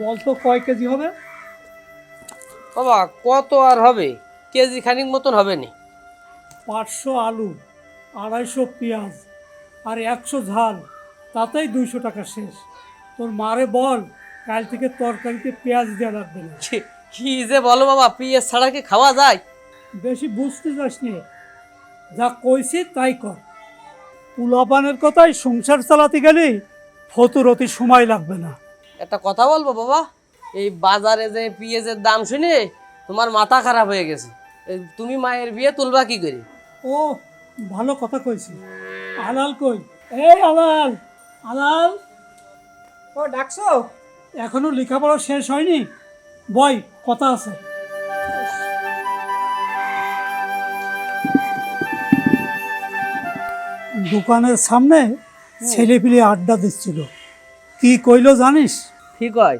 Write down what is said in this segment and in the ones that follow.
বল তো কয় কেজি হবে? বাবা কত আর হবে? কেজি খানিক মতন হবে নি। পাঁচশো আলু আড়াইশো পেঁয়াজ আর একশো ঝাল তাতেই দুইশো টাকা শেষ। তোর মারে বল কাল থেকে তরকারিতে পেঁয়াজ দেওয়া লাগবে না। কি যে বলো বাবা পেঁয়াজ ছাড়া কি খাওয়া যায়? বেশি বুঝতে যাস নি। যা কইছি তাই কর। পুলাপানের কথাই সংসার চালাতে গেলেই ফতুরতি সময় লাগবে না। একটা কথা বলব বাবা? এই বাজারে যে পিঁয়াজের দাম শুনে তোমার মাথা খারাপ হয়ে গেছে। তুমি মায়ের বিয়ে তুলবা কি করে? ও ভালো কথা কইছি। আলাল কই? এই আলাল আলাল। ও ডাকছো? এখনও লেখাপড়া শেষ হয়নি? বয় কথা আছে। দোকানের সামনে ছেলেপিলে আড্ডা দিচ্ছিল। কি কইলো জানিস? ঠিক হয়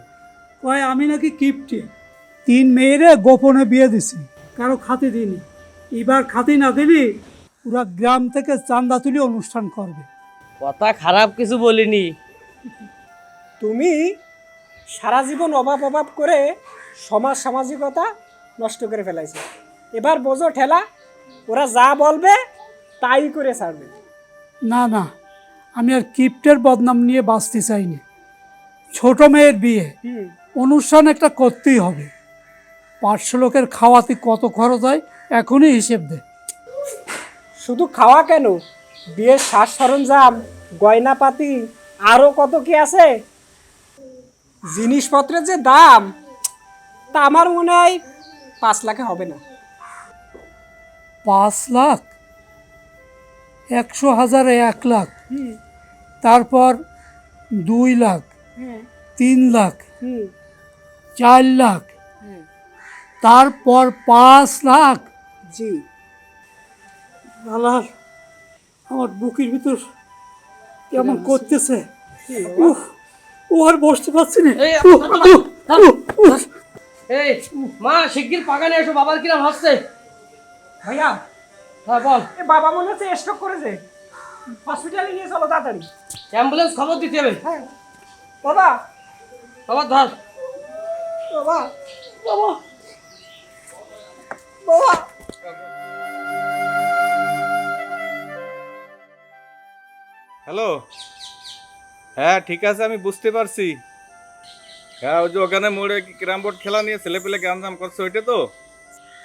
কয় আমি নাকি কিপটে। তিন মেয়েরে গোপনে বিয়ে দিছি কারও খাতি দিইনি। এবার খাতি না দিলি পুরা গ্রাম থেকে চান্দা তুলি অনুষ্ঠান করবে। কথা খারাপ কিছু বলিনি। তুমি সারা জীবন অভাব অভাব করে সমাজ সামাজিকতা নষ্ট করে ফেলাইছে। এবার বোঝো ঠেলা ওরা যা বলবে তাই করে ছাড়বে। না না আমি আর কিপ্টের বদনাম নিয়ে বাঁচতে চাইনি। ছোট মেয়ের বিয়ে। অনুষ্ঠান একটা করতেই হবে। পাঁচশো লোকের খাওয়াতে কত খরচ হয় এখনই হিসেব দে। শুধু খাওয়া কেন? বিয়ের সাজ সরঞ্জাম গয়নাপাতি আরও কত কি আছে? জিনিসপত্রের যে দাম তা আমার মনে হয় পাঁচ লাখে হবে না। পাঁচ লাখ? একশো হাজারে এক লাখ। তারপর দুই লাখ। তিন লাখ চার লাখ তারপর পাঁচ লাখ। জি। আলার আমার বুকের ভিতর কেমন করতেছে? উফ, ও আর বসতে পারছি না। এই। মা শিগগির পাকানে এসো বাবার কিরাম হাসছে। ভাইয়া হ্যাঁ বল। এ বাবা মনে হচ্ছে স্ট্রোক করেছে। হসপিটালে নিয়ে চলো তাড়াতাড়ি। অ্যাম্বুলেন্স খবর দিতে হবে। হ্যাঁ। বাবা। বাবা ধর। বাবা। বাবা। বাবা। হ্যালো? হ্যাঁ ঠিক আছে আমি বুঝতে পারছি। হ্যাঁ ওই যে ওখানে মোড়ে ক্যারাম বোর্ড খেলা নিয়ে ছেলে পেলে জাম করছে ওইটা তো?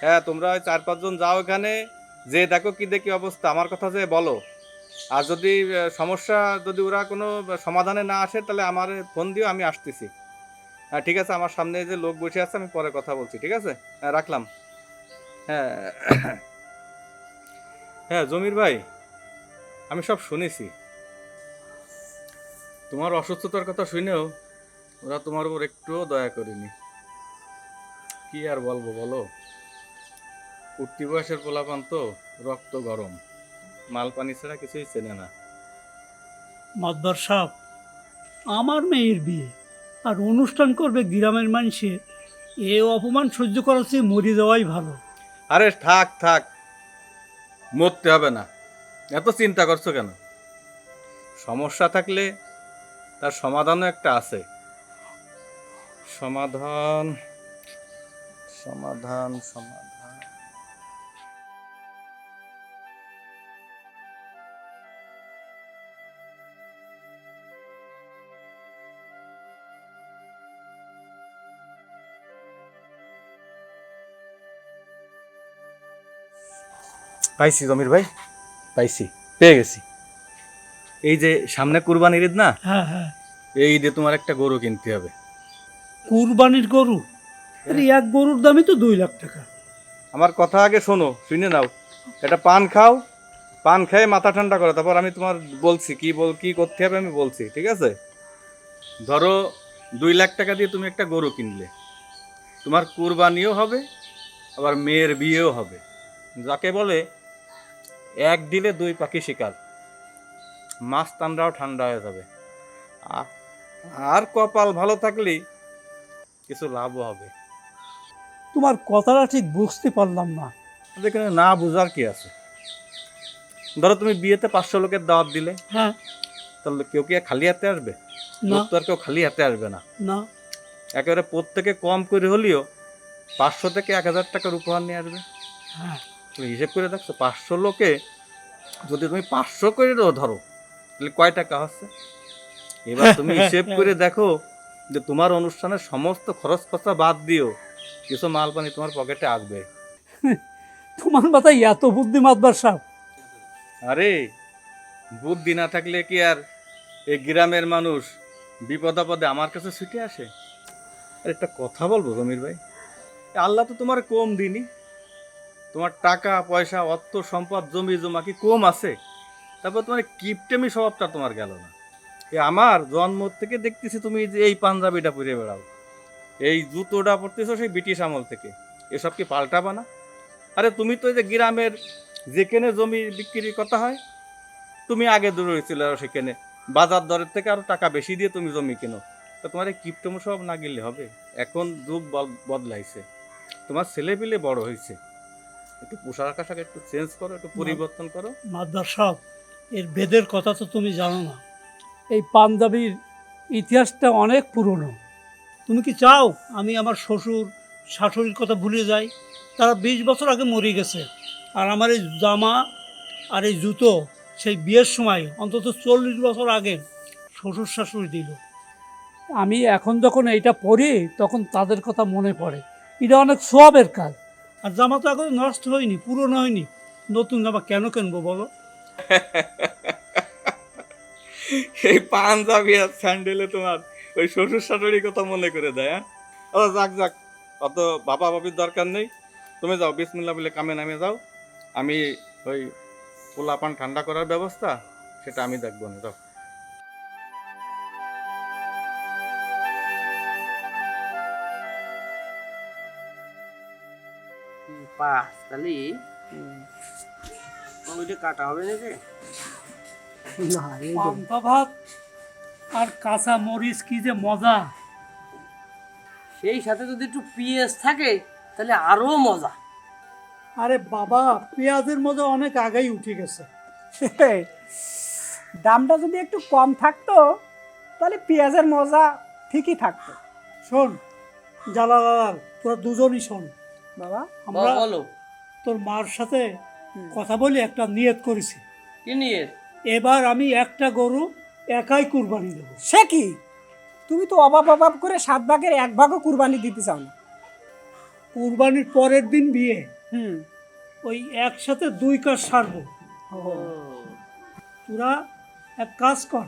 হ্যাঁ তোমরা ওই চার পাঁচজন যাও ওখানে যে দেখো কি দেখি অবস্থা। আমার কথা যে বলো। আর যদি সমস্যা যদি ওরা কোনো সমাধানে না আসে, তাহলে আমার ফোন দিও, আমি আসতেছি। হ্যাঁ ঠিক আছে, আমার সামনে যে লোক বসে আছে, আমি পরে কথা বলছি, ঠিক আছে? হ্যাঁ রাখলাম। হ্যাঁ হ্যাঁ জমির ভাই, আমি সব শুনেছি। তোমার অসুস্থতার কথা শুনেও ওরা তোমার উপর একটুও দয়া করেনি। কি আর বলব বলো? উঠতি বয়সের পোলাপান তো রক্ত গরম। মাল পানি ছাড়া কিছুই চেনে না। মাদ্দার সাহেব আমার মেয়ের বিয়ে আর অনুষ্ঠান করবে গ্রামের মানুষে এ অপমান সহ্য করার চেয়ে মরে যাওয়াই ভালো। আরে থাক থাক মরতে হবে না। এত চিন্তা করছ কেন? সমস্যা থাকলে তার সমাধানও একটা আছে। সমাধান সমাধান সমাধান। পাইছি জমির ভাই। পাইছি পেয়ে গেছি। এই যে সামনে কুরবানির ঈদ না? হ্যাঁ হ্যাঁ। এই ঈদে তোমার একটা গরু কিনতে হবে। কুরবানির গরু? আরে এক গরুর দামই তো দুই লাখ টাকা। আমার কথা আগে শোনো শুনে নাও। এটা পান খাও পান খেয়ে মাথা ঠান্ডা করো। তারপর আমি তোমার বলছি কি বল কি করতে হবে আমি বলছি ঠিক আছে? ধরো দুই লাখ টাকা দিয়ে তুমি একটা গরু কিনলে। তোমার কুরবানিও হবে আবার মেয়ের বিয়েও হবে। যাকে বলে এক দিলে দুই পাখি শিকার। মাছ টান্ডাও ঠান্ডা হয়ে যাবে। আর কপাল ভালো থাকলেই কিছু লাভও হবে। তোমার কথাটা ঠিক বুঝতে পারলাম না। যেখানে না বোঝার কি আছে? ধরো তুমি বিয়েতে পাঁচশো লোকের দাওয়াত দিলে। হ্যাঁ। তাহলে কেউ কি খালি হাতে আসবে? না। তো আর কেউ খালি হাতে আসবে না। না। একেবারে প্রত্যেকে কম করে হলেও পাঁচশো থেকে এক হাজার টাকার উপহার নিয়ে আসবে। হ্যাঁ। তুমি হিসেব করে দেখছ? পাঁচশো লোকে যদি তুমি পাঁচশো করে ধরো তাহলে কয় টাকা হচ্ছে? এবার তুমি হিসেব করে দেখো যে তোমার অনুষ্ঠানের সমস্ত খরচ খরচা বাদ দিও কিছু মাল পানি তোমার পকেটে আসবে। তোমার মাথায় এত বুদ্ধি মাতবার সাহেব আরে বুদ্ধি না থাকলে কি আর এই গ্রামের মানুষ বিপদ আপদে আমার কাছে ছুটে আসে? আর একটা কথা বলব জমির ভাই। আল্লাহ তো তোমার কম দিনি তোমার টাকা, পয়সা, অর্থ, সম্পদ, জমি জমা কি কম আছে। তারপর তোমার কিপটেমি স্বভাবটা তোমার গেল না। এ আমার জন্ম থেকে দেখতেছি তুমি যে এই পাঞ্জাবিটা পরে বেড়াও। এই জুতোটা পরতেছো সেই ব্রিটিশ আমল থেকে। এসব কি পাল্টাবা না? আরে তুমি তো এই যে গ্রামের যেখানে জমি বিক্রির কথা হয়, তুমি আগে দূরে হয়েছিল সেখানে। বাজার দরের থেকে আরও টাকা বেশি দিয়ে তুমি জমি কেনো। তো তোমার এই কিপটম সব না গেলে হবে? এখন যুগ বদলাইছে। তোমার ছেলে পিলে বড় হয়েছে একটু পোশাক আশাক একটু চেঞ্জ করো একটু পরিবর্তন করো। মাদ্দার সাহেব এর বেদের কথা তো তুমি জানো না। এই পাঞ্জাবির ইতিহাসটা অনেক পুরনো। তুমি কি চাও আমি আমার শ্বশুর শাশুড়ির কথা ভুলে যাই? তারা বিশ বছর আগে মরে গেছে। আর আমার এই জামা আর এই জুতো সেই বিয়ের সময় অন্তত চল্লিশ বছর আগে শ্বশুর শাশুড়ি দিল। আমি এখন যখন এইটা পড়ি তখন তাদের কথা মনে পড়ে। এটা অনেক সোয়াবের কাজ। আর জামা তো এখন নষ্ট হয়নি, পুরনো হয়নি। নতুন জামা কেন কিনবো বলো? এই পাঞ্জাবি আর স্যান্ডেলে তোমার ওই শ্বশুর শাশুড়ির কথা মনে করে দেয় হ্যাঁ? ও যাক যাক। অত বাবা বাবির দরকার নেই। তুমি যাও বিসমিল্লা বলে কামে নামে যাও। আমি ওই পোলাপান ঠান্ডা করার ব্যবস্থা, সেটা আমি দেখব না। যাও। তাহলে ওইটা কাটা হবে নাকি? পান্তা ভাত আর কাঁচা মরিচ কি যে মজা। সেই সাথে যদি একটু পিএস থাকে তাহলে আরও মজা। আরে বাবা পেঁয়াজের মজা অনেক আগেই উঠে গেছে। দামটা যদি একটু কম থাকতো তাহলে পেঁয়াজের মজা ঠিকই থাকতো। শোন জালালাল তোরা দুজনই শোন। বাবা আমরা বলো। তোর মার সাথে কথা বলি একটা নিয়ত করেছি। কি নিয়ে এবার আমি একটা গরু একাই কুরবানি দেবো। সে কি? তুমি তো অভাব অভাব করে সাত ভাগের এক ভাগও কুরবানি দিতে চাও না। কুরবানির পরের দিন বিয়ে। হুম। ওই একসাথে দুই কাজ সারবো। তোরা এক কাজ কর।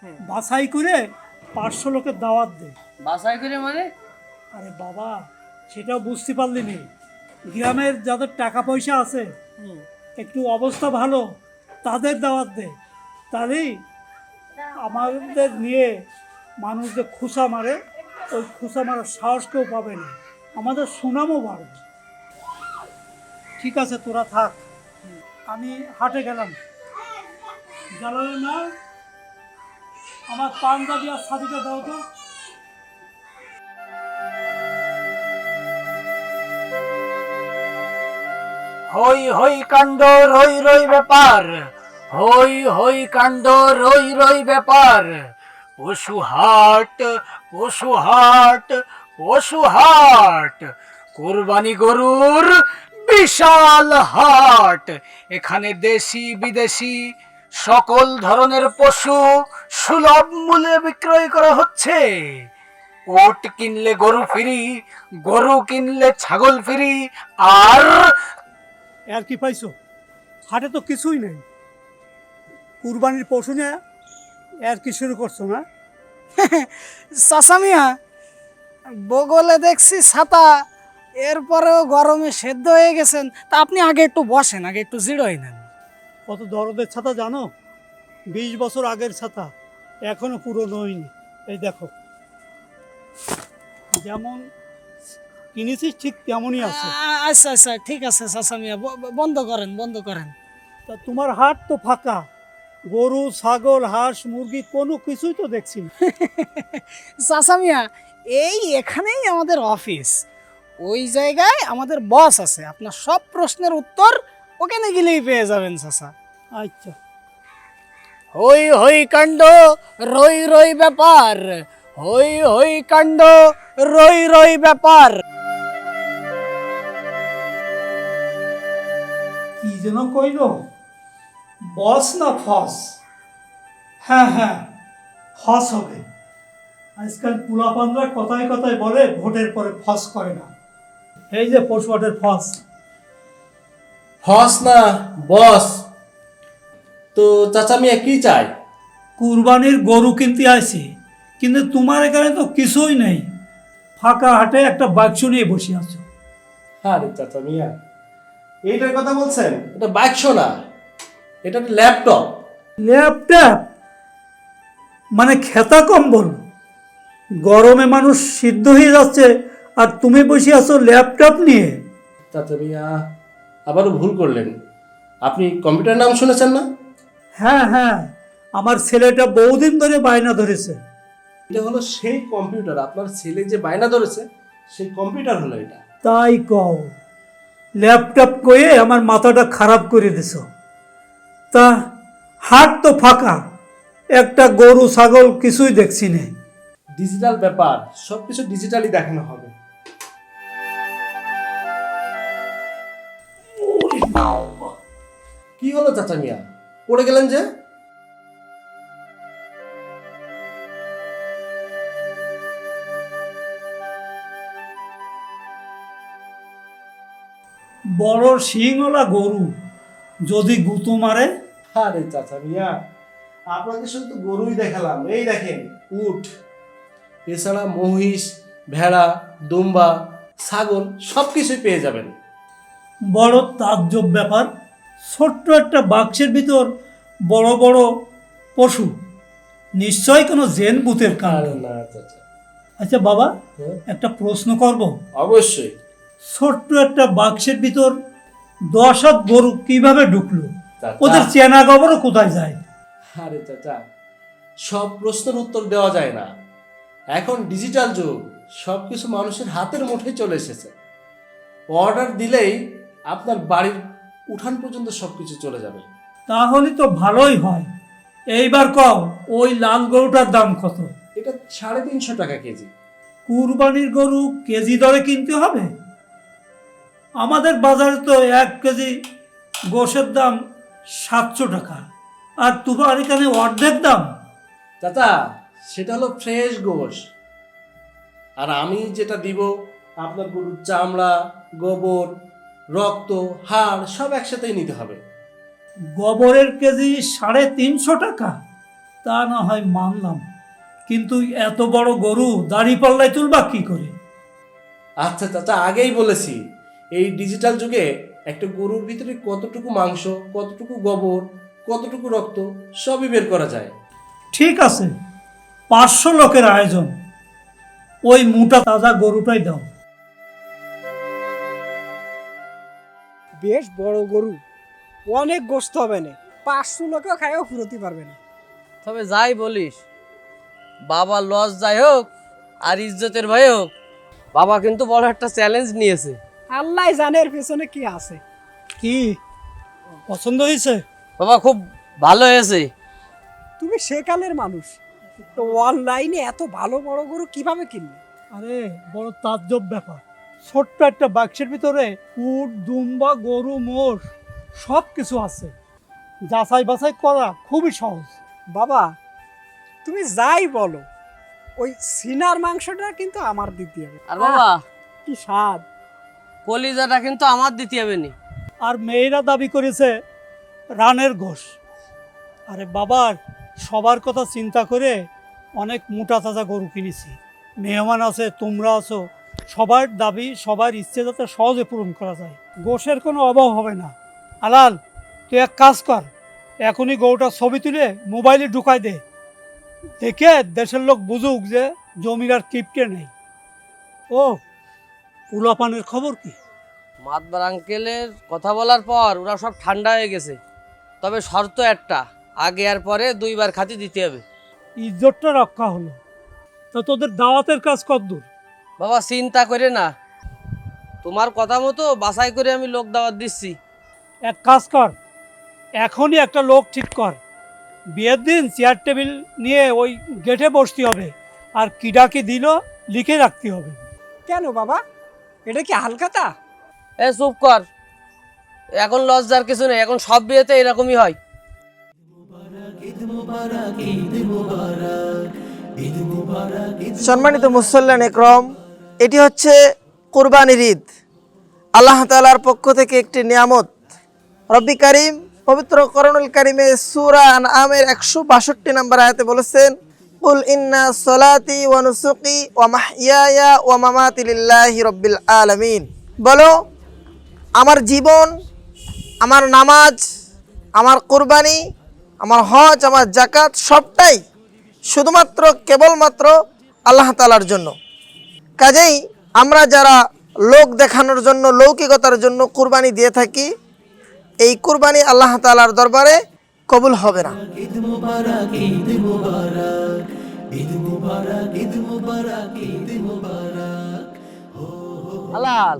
হ্যাঁ। বাছাই করে পাঁচশো লোকের দাওয়াত দে। বাছাই করে মানে? আরে বাবা সেটাও বুঝতে পারলি নি। গ্রামের যাদের টাকা পয়সা আছে, একটু অবস্থা ভালো, তাদের দাওয়াত দে। তাহলেই আমাদের নিয়ে মানুষ যে খুসা মারে, ওই খুসা মারার সাহস কেউ পাবে না। আমাদের সুনামও বাড়বে ঠিক আছে, তোরা থাক। আমি হাটে গেলাম। জ্বালালে না আমার পাঞ্জাবি আর সাদিকা দাও তো। হই হই কাণ্ড, রই রই ব্যাপার। হই হই কাণ্ড, রই রই ব্যাপার। পশু হাট পশু হাট পশু হাট। কোরবানি গরুর বিশাল হাট। এখানে দেশি, বিদেশি, সকল ধরনের পশু সুলভ মূল্যে বিক্রয় করা হচ্ছে। ওট কিনলে গরু ফ্রি, গরু কিনলে ছাগল ফ্রি, আর আর কি পাইছো? হাটে তো কিছুই নেই। কুরবানির পশু নিয়ে আর কি শুরু করছ না? চাষামিয়া বগলে দেখছি ছাতা এরপরেও গরমে সেদ্ধ হয়ে গেছেন। তা আপনি আগে একটু বসেন আগে একটু জিরোই নেন। কত দরদের ছাতা জানো? বিশ বছর আগের ছাতা এখনও পুরনো হয়নি। এই দেখো। যেমন কিনেছিস ঠিক তেমনই আছে। আচ্ছা আচ্ছা ঠিক আছে চাষামিয়া ব- ব- বন্ধ করেন বন্ধ করেন। তা তোমার হাট তো ফাঁকা। গরু ছাগল হাঁস মুরগি কোনো কিছুই তো দেখছি না। চাষামিয়া এই এখানেই আমাদের অফিস। ওই জায়গায় আমাদের বস আছে। আপনার সব প্রশ্নের উত্তর ওখানে গেলেই পেয়ে যাবেন চাষা আচ্ছা। হই হই কাণ্ড রই রই ব্যাপার। হই হই কাণ্ড রই রই ব্যাপার। যেন কইল বস না ফস? হ্যাঁ হ্যাঁ ফস হবে। আজকাল পুলাপানরা কথায় কথায় বলে ভোটের পরে ফস করে না। এই যে পশুহাটের ফস। ফস না বস। তো চাচা মিয়া কি চাই কুরবানির গরু কিনতে আসি কিন্তু তোমার এখানে তো কিছুই নেই। ফাঁকা হাটে একটা বাক্স নিয়ে বসে আছো। আরে চাচা মিয়া। এইটার কথা বলছেন? এটা বাক্স না। এটা একটা ল্যাপটপ। ল্যাপটপ? মানে খেতা কম্বল? গরমে মানুষ সিদ্ধ হয়ে যাচ্ছে আর তুমি বসে আছো ল্যাপটপ নিয়ে। চাচা মিয়া আবারও ভুল করলেন। আপনি কম্পিউটার নাম শুনেছেন না? হ্যাঁ হ্যাঁ। আমার ছেলেটা বহুদিন ধরে বায়না ধরেছে। এটা হলো সেই কম্পিউটার। আপনার ছেলে যে বায়না ধরেছে সেই কম্পিউটার হলো এটা। তাই কও। ল্যাপটপ কয়ে আমার মাথাটা খারাপ করে দিছ। তা হাট তো ফাঁকা, একটা গরু, ছাগল কিছুই দেখছি না। ডিজিটাল ব্যাপার সব কিছু ডিজিটালি দেখানো হবে। কি হলো চাচা মিয়া? পড়ে গেলেন যে? বড় শিংওয়ালা গরু যদি গুঁতো মারে? আরে চাচা মিয়া আপনাকে শুধু গরুই দেখালাম। এই দেখেন উট এছাড়া মহিষ ভেড়া দুম্বা ছাগল সব কিছুই পেয়ে যাবেন। বড় তাজ্জব ব্যাপার। ছোট্ট একটা বাক্সের ভিতর বড় বড় পশু। নিশ্চয় কোনো জেন বুথের আরে না চাচা। আচ্ছা বাবা হ্যাঁ? একটা প্রশ্ন করব। অবশ্যই। ছোট্ট একটা বাক্সের ভিতর দশ হাত গরু কীভাবে ঢুকলো? ওদের চেনা গোবরও কোথায় যায়? আরে চাচা সব প্রশ্নের উত্তর দেওয়া যায় না। এখন ডিজিটাল যুগ সব কিছু মানুষের হাতের মুঠে চলে এসেছে। অর্ডার দিলেই আপনার বাড়ির উঠান পর্যন্ত সব কিছু চলে যাবে। তাহলে তো ভালোই হয়। এইবার কও ওই লাল গরুটার দাম কত? এটা সাড়ে তিনশো টাকা কেজি। কুরবানির গরু কেজি দরে কিনতে হবে? আমাদের বাজারে তো এক কেজি গোশের দাম সাতশো টাকা। আর তোমার এখানে অর্ধেক দাম। চাচা সেটা হলো ফ্রেশ গোশ। আর আমি যেটা দিব আপনার গরুর চামড়া গোবর রক্ত হাড় সব একসাথেই নিতে হবে। গোবরের কেজি সাড়ে তিনশো টাকা। তা না হয় মানলাম। কিন্তু এত বড় গরু দাড়ি পাল্লায় তুলবা কি করে? আচ্ছা চাচা আগেই বলেছি। এই ডিজিটাল যুগে একটা গরুর ভিতরে কতটুকু মাংস কতটুকু গোবর কতটুকু রক্ত সবই বের করা যায়। ঠিক আছে পাঁচশো লোকের আয়োজন। ওই মোটা তাজা গরুটাই দাও। বেশ বড় গরু অনেক গোস্ত হবে না। পাঁচশো লোকেও খাইও ফুরোতে পারবে না। তবে যাই বলিস বাবা লস যাই হোক আর ইজ্জতের ভয় হোক বাবা কিন্তু বড় একটা চ্যালেঞ্জ নিয়েছে। আল্লাহ জানে এর পেছনে কি আছে? কি? পছন্দ হয়েছে? বাবা খুব ভালো হয়েছে। তুমি সেকালের মানুষ। তো অনলাইনে এত ভালো বড় গরু কীভাবে কিনলে? আরে বড় তাজ্জব ব্যাপার। ছোট্ট একটা বাক্সের ভিতরে উট দুম্বা গরু মোষ সব কিছু আছে। যাচাই বাছাই করা খুবই সহজ। বাবা তুমি যাই বলো ওই সিনার মাংসটা কিন্তু আমার দিতে হবে। আর বাবা কি স্বাদ। কলিজাটা কিন্তু আমার দিতে হবে নি আর মেয়েরা দাবি করেছে, রানের ঘোষ। আরে বাবার, সবার কথা চিন্তা করে অনেক মোটা তাজা গরু কিনেছি। মেহমান আছে, তোমরা আছো, সবার দাবি, সবার ইচ্ছে যাতে সহজে পূরণ করা যায়। গোষের কোনো অভাব হবে না। আলাল, তুই এক কাজ কর, এখনই গরুটা ছবি তুলে মোবাইলে ঢুকাই দে। দেখে দেশের লোক বুঝুক যে জমির আর কিপটে নেই। ও পুলাপানের খবর কি? মাতবার আঙ্কেলের কথা বলার পর ওরা সব ঠান্ডা হয়ে গেছে। তবে শর্ত একটা আগে আর পরে দুইবার খাতি দিতে হবে। ইজ্জতটা রক্ষা হলো। তা তোদের দাওয়াতের কাজ কতদূর? বাবা চিন্তা করে না। তোমার কথা মতো বাছাই করে আমি লোক দাওয়াত দিচ্ছি। এক কাজ কর এখনই একটা লোক ঠিক কর। বিয়ের দিন চেয়ার টেবিল নিয়ে ওই গেটে বসতে হবে আর কিডা কি দিল লিখে রাখতে হবে। কেন বাবা? এটা কি হালখাতা? এ চুপ কর। এখন লজ্জার কিছু নেই এখন সব বিয়েতে এরকমই হয়। সম্মানিত মুসল্লান একরম এটি হচ্ছে কোরবানির ঈদ। আল্লাহ তালার পক্ষ থেকে একটি নিয়ামত। রব্বি করিম পবিত্র করণুল কারিমে সুরা আমের একশো বাষট্টি নম্বর আয়াতে বলেছেন কুল ইন্না সলাতি ওয়া নুসুকি ওয়া মাহইয়ায়া ওয়া মামাতি লিল্লাহি রব্বিল আলামিন। বলো, আমার জীবন, আমার নামাজ, আমার কোরবানি, আমার হজ, আমার জাকাত সবটাই শুধুমাত্র, কেবলমাত্র আল্লাহ তালার জন্য। কাজেই আমরা যারা লোক দেখানোর জন্য, লৌকিকতার জন্য কুরবানি দিয়ে থাকি, এই কুরবানি আল্লাহ তালার দরবারে কবুল হবে না। হালাল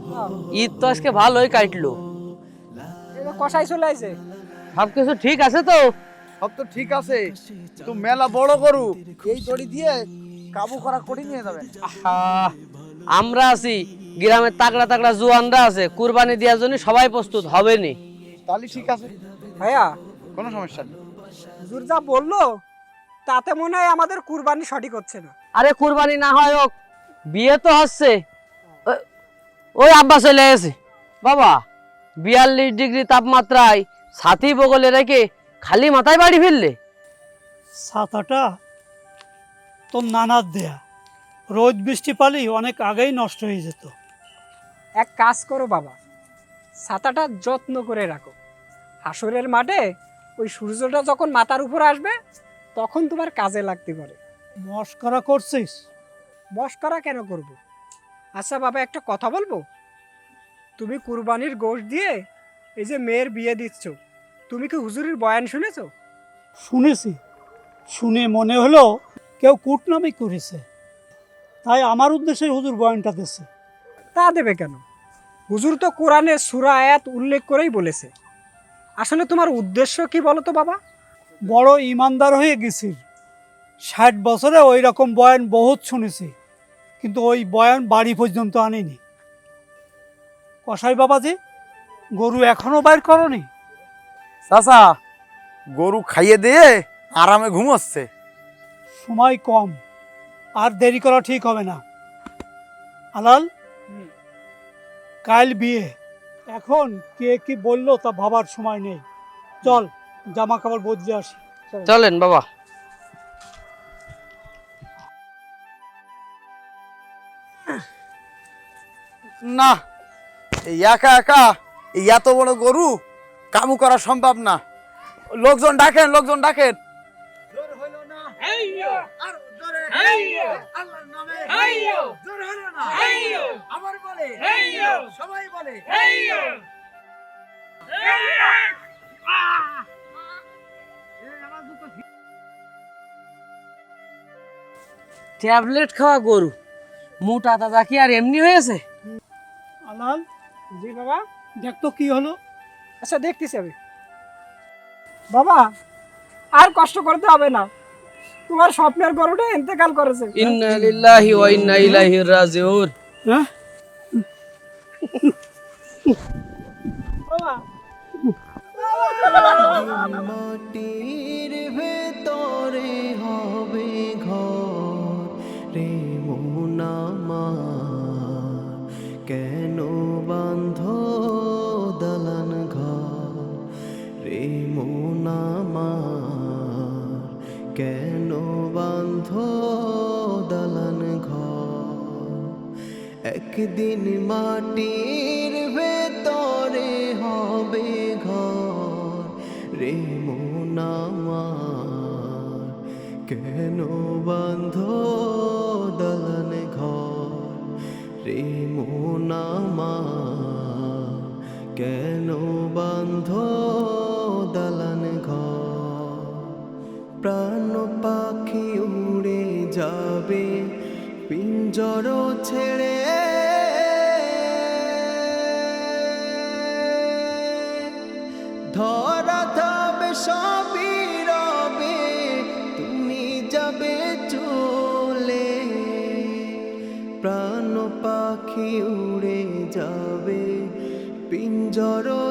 ঈদ তো আজকে ভালোই কাটলো। কষাই চলে আইছে। সব কিছু ঠিক আছে তো? সব তো ঠিক আছে তো মেলা বড় করু এই দড়ি দিয়ে কাবু করা কঠিন হয়ে যাবে। আমরা আছি গ্রামের তাকড়া তাকড়া জুয়ানরা আছে কুরবানি দেওয়ার জন্য সবাই প্রস্তুত হবে নি তাহলে ঠিক আছে। ভাইয়া কোনো সমস্যা নেই। হুজুর যা বলল তাতে মনে হয় আমাদের কুরবানি সঠিক হচ্ছে না। আরে কুরবানি না হয় হোক বিয়ে তো হচ্ছে। ওই আব্বা চলে গেছে। বাবা বিয়াল্লিশ ডিগ্রি তাপমাত্রায় ছাতি বগলে রেখে খালি মাথায় বাড়ি ফিরলে? ছাতাটা তোর নানার দেয়া। রোদ বৃষ্টি পালি অনেক আগেই নষ্ট হয়ে যেত। এক কাজ করো বাবা ছাতাটা যত্ন করে রাখো। হাসরের মাঠে ওই সূর্যটা যখন মাথার উপর আসবে তখন তোমার কাজে লাগতে পারে। মস্করা করছিস? মস্করা কেন করব? আচ্ছা বাবা একটা কথা বলব? তুমি কুরবানির গোশ দিয়ে এই যে মেয়ের বিয়ে দিচ্ছ তুমি কি হুজুরের বয়ান শুনেছ? শুনেছি। শুনে মনে হলো কেউ কুটনামি করেছে। তাই আমার উদ্দেশ্যে হুজুর বয়ানটা দিচ্ছে। তা দেবে কেন? হুজুর তো কোরআনে সুরা আয়াত উল্লেখ করেই বলেছে। আসলে তোমার উদ্দেশ্য কি বলো তো বাবা? বড় ইমানদার হয়ে গেছি ষাট বছরে ওই রকম বয়ান বহুত শুনেছি কিন্তু ওই বয়ান বাড়ি পর্যন্ত আনিনি। কসাই বাবাজি গরু এখনও বাইর করনি? চাচা গরু খাইয়ে দিয়ে আরামে ঘুমোচ্ছে। সময় কম আর দেরি করা ঠিক হবে না। আলাল কাল বিয়ে। এখন কে কি বলল তা ভাবার সময় নেই। চল। জামা কাপড় বদলে আসি। চলেন। বাবা। না এই একা একা এই এত বড় গরু কাবু করা সম্ভব না। লোকজন ডাকেন লোকজন ডাকেন। ট্যাবলেট খাওয়া গরু। মোটা তাজা কি আর এমনি হয়েছে? আলাল জি বাবা দেখ তো কি হলো। আচ্ছা দেখতেছি আমি। বাবা আর কষ্ট করতে হবে না। তোমার স্বপ্নের গরুটা ইন্তেকাল করেছে। ইন্না লিল্লাহি ওয়া ইন্না ইলাইহি রাজিউন। হ্যাঁ? বাবা মাটির একদিন মাটির ভেতরে হবে ঘর রে মোনামার কেন বান্ধ দলন ঘর রে মোনামার কেন বান্ধ দলন ঘর? প্রাণ পাখি উড়ে যাবে, পিঞ্জর ছেড়ে সবই রবে তুমি যাবে প্রাণ পাখি উড়ে যাবে পিঞ্জরও